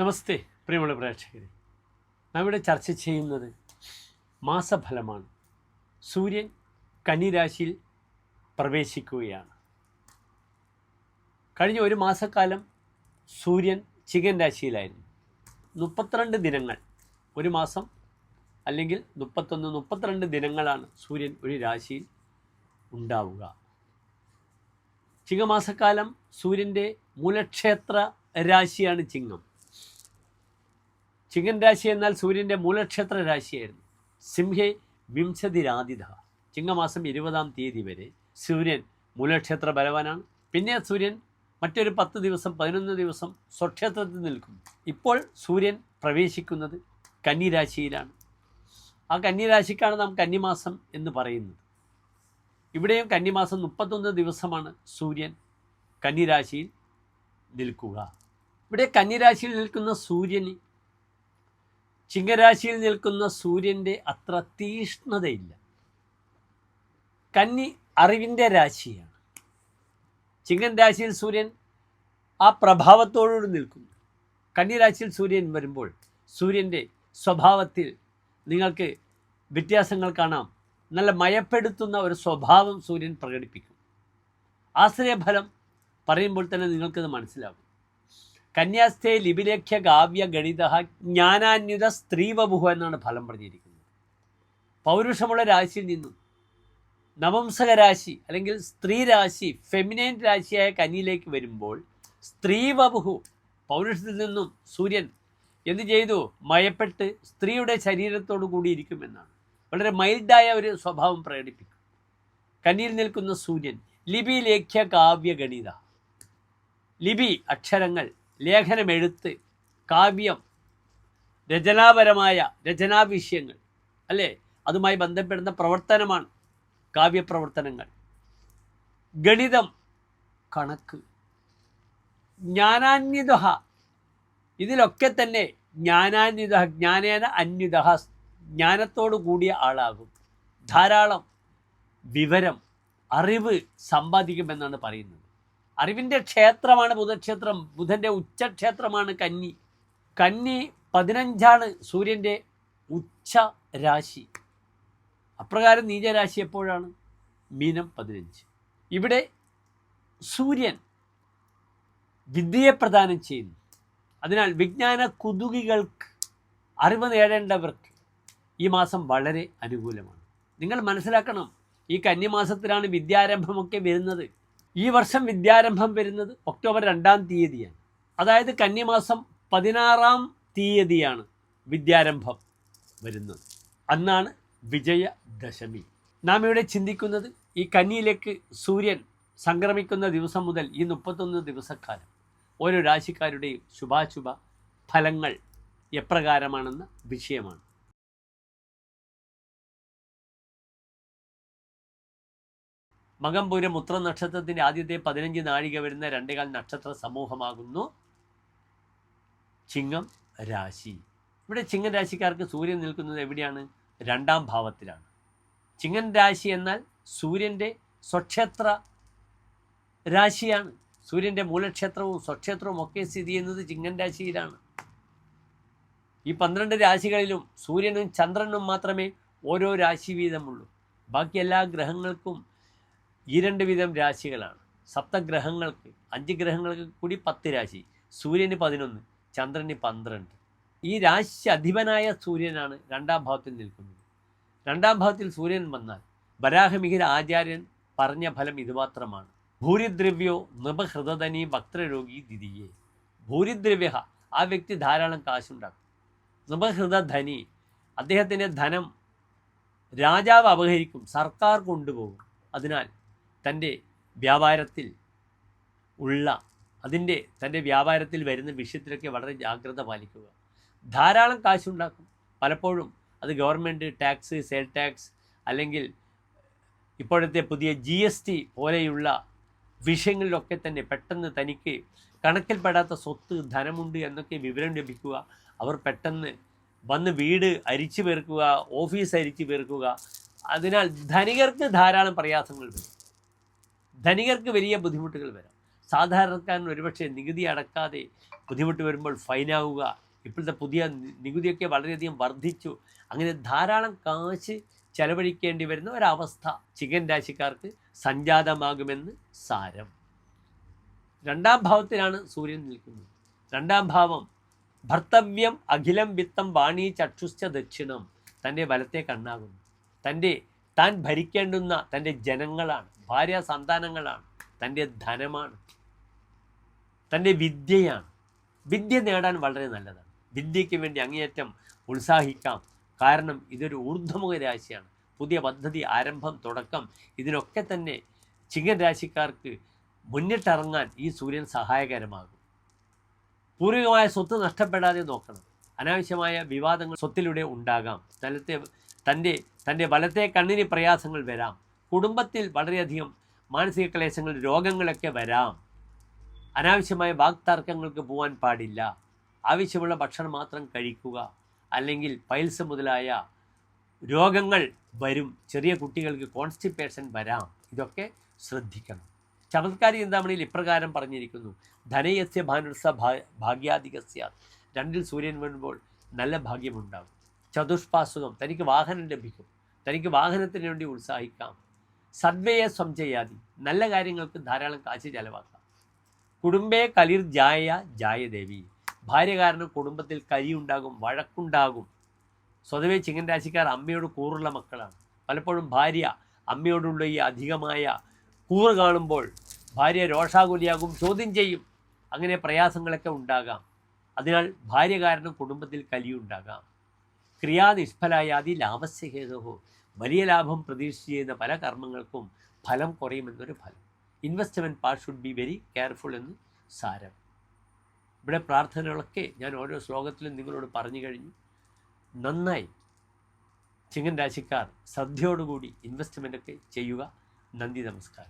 നമസ്തേ പ്രിയമുള്ള പ്രേക്ഷകരെ. നാം ഇവിടെ ചർച്ച ചെയ്യുന്നത് മാസഫലമാണ്. സൂര്യൻ കന്നിരാശിയിൽ പ്രവേശിക്കുകയാണ്. കഴിഞ്ഞ ഒരു മാസക്കാലം സൂര്യൻ ചികൻ രാശിയിലായിരുന്നു. മുപ്പത്തിരണ്ട് ദിനങ്ങൾ ഒരു മാസം അല്ലെങ്കിൽ മുപ്പത്തൊന്ന് മുപ്പത്തിരണ്ട് ദിനങ്ങളാണ് സൂര്യൻ ഒരു രാശിയിൽ ഉണ്ടാവുക. ചിങ്ങമാസക്കാലം സൂര്യന്റെ മൂലക്ഷേത്ര രാശിയാണ് ചിങ്ങം. ചിങ്ങൻ രാശി എന്നാൽ സൂര്യന്റെ മൂലക്ഷേത്ര രാശിയായിരുന്നു. സിംഹെ വിംശതിരാതിഥ. ചിങ്ങമാസം ഇരുപതാം തീയതി വരെ സൂര്യൻ മൂലക്ഷേത്ര ബലവാനാണ്. പിന്നെ സൂര്യൻ മറ്റൊരു പത്ത് ദിവസം പതിനൊന്ന് ദിവസം സ്വക്ഷേത്രത്തിൽ നിൽക്കും ഇപ്പോൾ സൂര്യൻ പ്രവേശിക്കുന്നത് കന്നിരാശിയിലാണ്. ആ കന്നിരാശിക്കാണ് നാം കന്നിമാസം എന്ന് പറയുന്നത്. ഇവിടെയും കന്നിമാസം മുപ്പത്തൊന്ന് ദിവസമാണ് സൂര്യൻ കന്നിരാശിയിൽ നിൽക്കുക. ഇവിടെ കന്നിരാശിയിൽ നിൽക്കുന്ന സൂര്യന് ചിങ്ങരാശിയിൽ നിൽക്കുന്ന സൂര്യന്റെ അത്ര തീഷ്ണതയില്ല. കന്നി അറിവിന്റെ രാശിയാണ്. ചിങ്ങൻ രാശിയിൽ സൂര്യൻ ആ പ്രഭാവത്തോടുകൂടി നിൽക്കുന്നു. കന്നി രാശിയിൽ സൂര്യൻ വരുമ്പോൾ സൂര്യന്റെ സ്വഭാവത്തിൽ നിങ്ങൾക്ക് വ്യത്യാസങ്ങൾ കാണാം. നല്ല മയപ്പെടുത്തുന്ന ഒരു സ്വഭാവം സൂര്യൻ പ്രകടിപ്പിക്കും. ആശ്രയഫലം പറയുമ്പോൾ തന്നെ നിങ്ങൾക്കത് മനസ്സിലാകും. കന്യാസ്ഥേ ലിപിലേഖ്യ കാവ്യ ഗണിത ജ്ഞാനാന്യുത സ്ത്രീവബുഹ എന്നാണ് ഫലം പറഞ്ഞിരിക്കുന്നത്. പൗരുഷമുള്ള രാശിയിൽ നിന്നും നവംസകരാശി അല്ലെങ്കിൽ സ്ത്രീ രാശി ഫെമിനൈൻ രാശിയായ കന്നിയിലേക്ക് വരുമ്പോൾ സ്ത്രീവബുഹു പൗരുഷത്തിൽ നിന്നും സൂര്യൻ എന്ത് ചെയ്തു? മയപ്പെട്ട് സ്ത്രീയുടെ ശരീരത്തോടു കൂടിയിരിക്കുമെന്നാണ് വളരെ മൈൽഡായ ഒരു സ്വഭാവം പ്രകടിപ്പിക്കും. കന്നിയിൽ നിൽക്കുന്ന സൂര്യൻ ലിപി ലേഖ്യ കാവ്യ ഗണിത ലിപി അക്ഷരങ്ങൾ ലേഖനമെഴുത്ത് കാവ്യം രചനാപരമായ രചനാവിഷയങ്ങൾ അല്ലേ? അതുമായി ബന്ധപ്പെടുന്ന പ്രവർത്തനമാണ് കാവ്യപ്രവർത്തനങ്ങൾ. ഗണിതം കണക്ക് ജ്ഞാനാന്വിത ഇതിലൊക്കെ തന്നെ ജ്ഞാനാന്വിത ജ്ഞാനേന അന്വിത ജ്ഞാനത്തോടു കൂടിയ ആളാകും. ധാരാളം വിവരം അറിവ് സമ്പാദിക്കുമെന്നാണ് പറയുന്നത്. അറിവിന്റെ ക്ഷേത്രമാണ് ബുധക്ഷേത്രം. ബുധന്റെ ഉച്ചക്ഷേത്രമാണ് കന്നി. കന്നി പതിനഞ്ചാണ് സൂര്യന്റെ ഉച്ച രാശി. അപ്രകാരം നീചരാശി എപ്പോഴാണ്? മീനം പതിനഞ്ച്. ഇവിടെ സൂര്യൻ വിദ്യയെ പ്രദാനം ചെയ്യുന്നു. അതിനാൽ വിജ്ഞാന കുതുകികൾക്ക് അറിവ് നേടേണ്ടവർക്ക് ഈ മാസം വളരെ അനുകൂലമാണ്. നിങ്ങൾ മനസ്സിലാക്കണം ഈ കന്നിമാസത്തിലാണ് വിദ്യാരംഭമൊക്കെ വരുന്നത്. ഈ വർഷം വിദ്യാരംഭം വരുന്നത് ഒക്ടോബർ രണ്ടാം തീയതിയാണ്. അതായത് കന്നിമാസം പതിനാറാം തീയതിയാണ് വിദ്യാരംഭം വരുന്നത്. അന്നാണ് വിജയദശമി. നാം ഇവിടെ ചിന്തിക്കുന്നത് ഈ കന്നിയിലേക്ക് സൂര്യൻ സംക്രമിക്കുന്ന ദിവസം മുതൽ ഈ മുപ്പത്തൊന്ന് ദിവസക്കാലം ഓരോ രാശിക്കാരുടെയും ശുഭാശുഭ ഫലങ്ങൾ എപ്രകാരമാണെന്ന വിഷയമാണ്. മകംപൂരം ഉത്ര നക്ഷത്രത്തിന്റെ ആദ്യത്തെ പതിനഞ്ച് നാഴിക വരുന്ന രണ്ടേകാൽ നക്ഷത്ര സമൂഹമാകുന്നു. ചിങ്ങം രാശി. ഇവിടെ ചിങ്ങൻ രാശിക്കാർക്ക് സൂര്യൻ നിൽക്കുന്നത് എവിടെയാണ്? രണ്ടാം ഭാവത്തിലാണ്. ചിങ്ങൻ രാശി എന്നാൽ സൂര്യന്റെ സ്വക്ഷേത്ര രാശിയാണ്. സൂര്യന്റെ മൂലക്ഷേത്രവും സ്വക്ഷേത്രവും ഒക്കെ സ്ഥിതി ചെയ്യുന്നത് ചിങ്ങൻ രാശിയിലാണ്. ഈ പന്ത്രണ്ട് രാശികളിലും സൂര്യനും ചന്ദ്രനും മാത്രമേ ഓരോ രാശി വീതമുള്ളൂ. ബാക്കി എല്ലാ ഗ്രഹങ്ങൾക്കും ഈ രണ്ട് വിധം രാശികളാണ്. സപ്തഗ്രഹങ്ങൾക്ക് അഞ്ച് ഗ്രഹങ്ങൾക്ക് കൂടി പത്ത് രാശി. സൂര്യന് പതിനൊന്ന് ചന്ദ്രന് പന്ത്രണ്ട്. ഈ രാശി അധിപനായ സൂര്യനാണ് രണ്ടാം ഭാവത്തിൽ നിൽക്കുന്നത്. രണ്ടാം ഭാവത്തിൽ സൂര്യൻ വന്നാൽ വരാഹമിഹിര ആചാര്യൻ പറഞ്ഞ ഫലം ഇതുമാത്രമാണ്. ഭൂരിദ്രവ്യോ നൃപഹൃതനീ ഭക്തരോഗി ദിതിയെ. ഭൂരിദ്രവ്യ ആ വ്യക്തി ധാരാളം കാശുണ്ടാക്കും. നൃപഹൃതധനി അദ്ദേഹത്തിന്റെ ധനം രാജാവ് അപഹരിക്കും സർക്കാർ കൊണ്ടുപോകും. അതിനാൽ തന്റെ വ്യാപാരത്തിൽ ഉള്ള അതിന്റെ തന്റെ വ്യാപാരത്തിൽ വരുന്ന വിഷയത്തിലൊക്കെ വളരെ ജാഗ്രത പാലിക്കുക. ധാരാളം കാശുണ്ടാക്കും. പലപ്പോഴും അത് ഗവൺമെന്റ് ടാക്സ് സെയിൽ ടാക്സ് അല്ലെങ്കിൽ ഇപ്പോഴത്തെ പുതിയ ജി എസ് ടി പോലെയുള്ള വിഷയങ്ങളിലൊക്കെ തന്നെ പെട്ടെന്ന് തനിക്ക് കണക്കിൽപ്പെടാത്ത സ്വത്ത് ധനമുണ്ട് എന്നൊക്കെ വിവരം ലഭിക്കുക. അവർ പെട്ടെന്ന് വന്ന് വീട് അരിച്ചു പേർക്കുക ഓഫീസ് അരിച്ചു പേർക്കുക അതിനാൽ ധനികർക്ക് ധാരാളം പ്രയാസങ്ങൾ വരും. ധനികർക്ക് വലിയ ബുദ്ധിമുട്ടുകൾ വരാം. സാധാരണക്കാരൻ ഒരുപക്ഷെ നികുതി അടക്കാതെ ബുദ്ധിമുട്ട് വരുമ്പോൾ ഫൈനാവുക ഇപ്പോഴത്തെ പുതിയ നികുതിയൊക്കെ വളരെയധികം വർദ്ധിച്ചു അങ്ങനെ ധാരാളം കാശ് ചെലവഴിക്കേണ്ടി വരുന്ന ഒരവസ്ഥ ചികൻ രാശിക്കാർക്ക് സംജാതമാകുമെന്ന് സാരം. രണ്ടാം ഭാവത്തിലാണ് സൂര്യൻ നിൽക്കുന്നത്. രണ്ടാം ഭാവം ഭർത്തവ്യം അഖിലം വിത്തം വാണി ചക്ഷുശ്ച ദക്ഷിണം തന്റെ വലത്തെ കണ്ണാകുന്നു. തന്റെ താൻ ഭരിക്കേണ്ടുന്ന തന്റെ ജനങ്ങളാണ് ഭാര്യ സന്താനങ്ങളാണ് തന്റെ ധനമാണ് തന്റെ വിദ്യയാണ്. വിദ്യ നേടാൻ വളരെ നല്ലതാണ്. വിദ്യയ്ക്ക് വേണ്ടി അങ്ങേയറ്റം ഉത്സാഹിക്കാം. കാരണം ഇതൊരു ഊർധ്വമുഖ രാശിയാണ്. പുതിയ പദ്ധതി ആരംഭം തുടക്കം ഇതിനൊക്കെ തന്നെ ചിങ്ങൻ രാശിക്കാർക്ക് മുന്നിട്ടിറങ്ങാൻ ഈ സൂര്യൻ സഹായകരമാകും. പൂർവികമായ സ്വത്ത് നഷ്ടപ്പെടാതെ നോക്കണം. അനാവശ്യമായ വിവാദങ്ങൾ സ്വത്തിലൂടെ ഉണ്ടാകാം. തലത്തെ തന്റെ തന്റെ വലത്തെ കണ്ണിന് പ്രയാസങ്ങൾ വരാം. കുടുംബത്തിൽ വളരെയധികം മാനസിക ക്ലേശങ്ങൾ രോഗങ്ങളൊക്കെ വരാം. അനാവശ്യമായ വാക്തർക്കങ്ങൾക്ക് പോകാൻ പാടില്ല. ആവശ്യമുള്ള ഭക്ഷണം മാത്രം കഴിക്കുക. അല്ലെങ്കിൽ പൈൽസ് മുതലായ രോഗങ്ങൾ വരും. ചെറിയ കുട്ടികൾക്ക് കോൺസ്റ്റിപ്പേഷൻ വരാം. ഇതൊക്കെ ശ്രദ്ധിക്കണം. ചമത്കാരി ചിന്താമണിയിൽ ഇപ്രകാരം പറഞ്ഞിരിക്കുന്നു. ധനയസ്യ ഭാനുസ ഭാഗ്യാധികസ്യ. രണ്ടിൽ സൂര്യൻ വരുമ്പോൾ നല്ല ഭാഗ്യമുണ്ടാകും. ചതുഷ്പാസുഖം തനിക്ക് വാഹനം ലഭിക്കും. തനിക്ക് വാഹനത്തിന് വേണ്ടി ഉത്സാഹിക്കാം. സദ്വയ സംചയാതി നല്ല കാര്യങ്ങൾക്ക് ധാരാളം കാശ് ചെലവാക്കാം. കുടുംബേ കലിർ ജായ ജായദേവി ഭാര്യ കാരണം കുടുംബത്തിൽ കലിയുണ്ടാകും വഴക്കുണ്ടാകും. സ്വതവേ ചിങ്ങൻ രാശിക്കാർ അമ്മയോട് കൂറുള്ള മക്കളാണ്. പലപ്പോഴും ഭാര്യ അമ്മയോടുള്ള ഈ അധികമായ കൂറ് കാണുമ്പോൾ ഭാര്യ രോഷാകുലിയാകും ചോദ്യം ചെയ്യും. അങ്ങനെ പ്രയാസങ്ങളൊക്കെ ഉണ്ടാകാം. അതിനാൽ ഭാര്യ കാരണം കുടുംബത്തിൽ കലിയുണ്ടാകാം. ക്രിയാനിഷ്ഫലായാതി ലാഭസ്യഹേതുഹോ. വലിയ ലാഭം പ്രതീക്ഷിച്ച് ചെയ്യുന്ന പല കർമ്മങ്ങൾക്കും ഫലം കുറയുമെന്നൊരു ഫലം. Investment part should be very careful എന്ന് സാരം. ഇവിടെ പ്രാർത്ഥനകളൊക്കെ ഞാൻ ഓരോ ശ്ലോകത്തിലും നിങ്ങളോട് പറഞ്ഞു കഴിഞ്ഞു. നന്നായി. ചിങ്ങൻ രാശിക്കാർ ശ്രദ്ധയോടുകൂടി ഇൻവെസ്റ്റ്മെന്റൊക്കെ ചെയ്യുക. നന്ദി നമസ്കാരം.